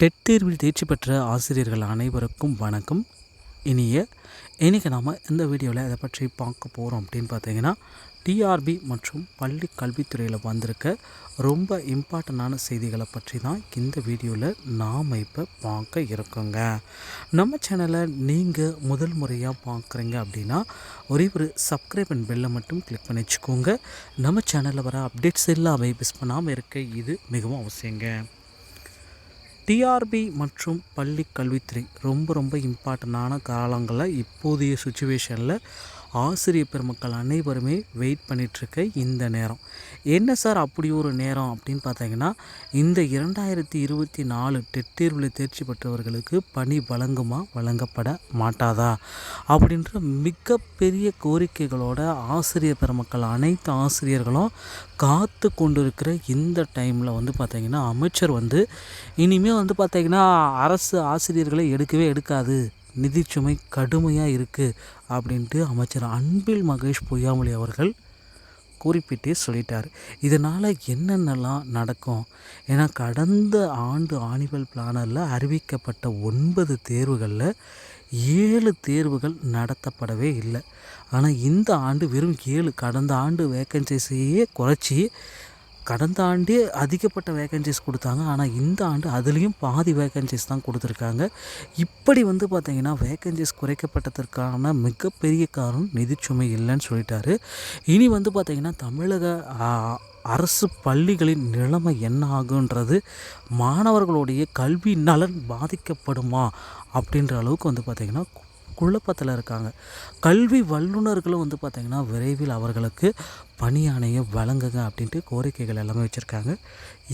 Dead தேர்வில் தேர்ச்சி பெற்ற ஆசிரியர்கள் அனைவருக்கும் வணக்கம். இனிய இன்றைக்கி நாம் இந்த வீடியோவில் அதை பற்றி பார்க்க போகிறோம் அப்படின்னு பார்த்தீங்கன்னா டிஆர்பி மற்றும் பள்ளி கல்வித்துறையில் வந்திருக்க ரொம்ப இம்பார்ட்டண்டான செய்திகளை பற்றி தான் இந்த வீடியோவில் நாம் இப்போ பார்க்க இருக்கோங்க. நம்ம சேனலை நீங்கள் முதல் முறையாக பார்க்குறீங்க அப்படின்னா ஒரே ஒரு சப்ஸ்கிரைப் அண்ட் பெல்லை மட்டும் கிளிக் பண்ணி வச்சுக்கோங்க. நம்ம சேனலில் வர அப்டேட்ஸ் எல்லாமே மிஸ் பண்ணாமல் இருக்க இது மிகவும் அவசியங்க. டிஆர்பி மற்றும் பள்ளி கல்வித்துறை ரொம்ப ரொம்ப இம்பார்ட்டண்டான காலங்களில் இப்போதைய சுச்சுவேஷனில் ஆசிரியர் பெருமக்கள் அனைவருமே வெயிட் பண்ணிகிட்ருக்க இந்த நேரம். என்ன சார் அப்படி ஒரு நேரம் அப்படின்னு பார்த்தீங்கன்னா இந்த இரண்டாயிரத்தி இருபத்தி நாலு டெட் தேர்வில் தேர்ச்சி பெற்றவர்களுக்கு பணி வழங்குமா வழங்கப்பட மாட்டாதா? அப்படின்ற மிகப்பெரிய கோரிக்கைகளோட ஆசிரியர் பெருமக்கள் அனைத்து ஆசிரியர்களும் காத்து கொண்டிருக்கிற இந்த டைமில் வந்து பார்த்திங்கன்னா அமைச்சர் வந்து இனிமேல் வந்து பார்த்திங்கன்னா அரசு ஆசிரியர்களை எடுக்கவே எடுக்காது. நிதிச்சுமை கடுமையாக இருக்குது அப்படின்ட்டு அமைச்சர் அன்பில் மகேஷ் பொய்யாமொழி அவர்கள் குறிப்பிட்டே சொல்லிட்டார். இதனால் என்னென்னலாம் நடக்கும்? ஏன்னா கடந்த ஆண்டு ஆனிவல் பிளானரில் அறிவிக்கப்பட்ட ஒன்பது தேர்வுகளில் ஏழு தேர்வுகள் நடத்தப்படவே இல்லை. ஆனால் இந்த ஆண்டு வெறும் ஏழு கடந்த ஆண்டு வேக்கன்சிஸையே குறைச்சி கடந்த ஆண்டே அதிகப்பட்ட வேகன்சிஸ் கொடுத்தாங்க. ஆனால் இந்த ஆண்டு அதுலேயும் பாதி வேகன்சிஸ் தான் கொடுத்துருக்காங்க. இப்படி வந்து பார்த்திங்கன்னா வேகன்சிஸ் குறைக்கப்பட்டதற்கான மிகப்பெரிய காரணம் நிதிச்சுமை இல்லைன்னு சொல்லிட்டாரு. இனி வந்து பார்த்திங்கன்னா தமிழக அரசு பள்ளிகளின் நிலைமை என்ன ஆகுன்றது மாணவர்களுடைய கல்வி நலன் பாதிக்கப்படுமா அப்படின்ற அளவுக்கு வந்து பார்த்திங்கன்னா குழப்பத்தில் இருக்காங்க. கல்வி வல்லுநர்களும் வந்து பார்த்திங்கன்னா விரைவில் அவர்களுக்கு பணியாணையை வழங்குங்க அப்படின்ட்டு கோரிக்கைகள் எல்லாமே வச்சுருக்காங்க.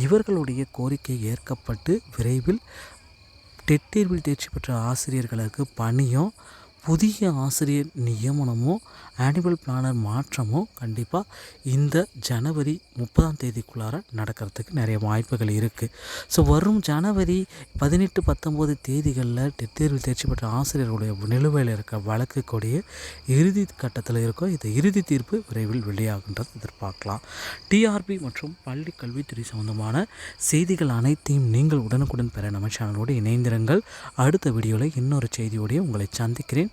இவர்களுடைய கோரிக்கை ஏற்கப்பட்டு விரைவில் டெட் தேர்வில் தேர்ச்சி பெற்ற ஆசிரியர்களுக்கு பணியும் புதிய ஆசிரியர் நியமனமோ ஆனுவல் பிளானர் மாற்றமோ கண்டிப்பாக இந்த ஜனவரி முப்பதாம் தேதிக்குள்ளார நடக்கிறதுக்கு நிறைய வாய்ப்புகள் இருக்குது ஸோ வரும் ஜனவரி பதினெட்டு பத்தொம்போது தேதிகளில் டெட் தேர்வில் தேர்ச்சி பெற்ற ஆசிரியர்களுடைய நிலுவையில் இருக்க வழக்கு கூடிய இறுதி கட்டத்தில் இருக்கும் இந்த இறுதி தீர்ப்பு விரைவில் வெளியாகின்றது எதிர்பார்க்கலாம். டிஆர்பி மற்றும் பள்ளி கல்வித்துறை சம்மந்தமான செய்திகள் அனைத்தையும் நீங்கள் உடனுக்குடன் பெற நம்ம சேனலோடு இணைந்திருங்கள். அடுத்த வீடியோவில் இன்னொரு செய்தியோடய உங்களை சந்திக்கிறேன்.